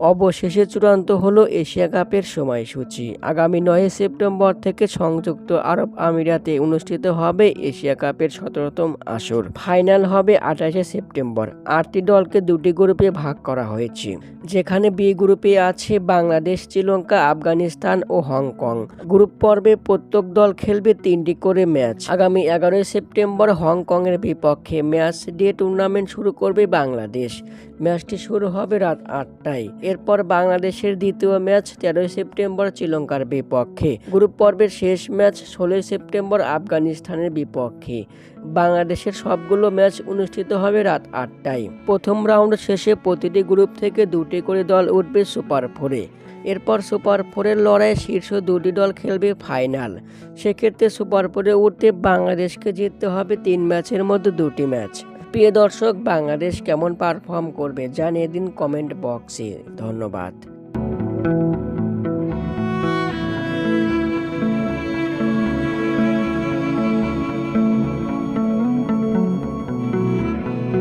অবশেষে চূড়ান্ত হলো এশিয়া কাপের সময়সূচি। আগামী নয় সেপ্টেম্বর থেকে সংযুক্ত আরব আমিরাতে অনুষ্ঠিত হবে এশিয়া কাপের সতেরোতম আসর। ফাইনাল হবে আঠাশে সেপ্টেম্বর। আটটি দলকে দুটি গ্রুপে ভাগ করা হয়েছে। যেখানে বি গ্রুপে আছে বাংলাদেশ, শ্রীলঙ্কা, আফগানিস্তান ও হংকং। গ্রুপ পর্বে প্রত্যেক দল খেলবে তিনটি করে ম্যাচ। আগামী এগারোই সেপ্টেম্বর হংকংয়ের বিপক্ষে ম্যাচ দিয়ে টুর্নামেন্ট শুরু করবে বাংলাদেশ। ম্যাচটি শুরু হবে রাত আটটায়। এরপর বাংলাদেশের দ্বিতীয় ম্যাচ তেরোই সেপ্টেম্বর শ্রীলঙ্কার বিপক্ষে। গ্রুপ পর্বের শেষ ম্যাচ ষোলোই সেপ্টেম্বর আফগানিস্তানের বিপক্ষে। বাংলাদেশের সবগুলো ম্যাচ অনুষ্ঠিত হবে রাত আটটায়। প্রথম রাউন্ড শেষে প্রতিটি গ্রুপ থেকে দুটি করে দল উঠবে সুপার ফোরে। এরপর সুপার ফোরের লড়াই শীর্ষ দুটি দল খেলবে ফাইনাল। সেক্ষেত্রে সুপার ফোরে উঠতে বাংলাদেশকে জিততে হবে তিন ম্যাচের মধ্যে দুটি ম্যাচ। প্রিয় দর্শক বাংলাদেশ কেমন পারফর্ম করবে জানিয়ে দিন কমেন্ট বক্সে ধন্যবাদ।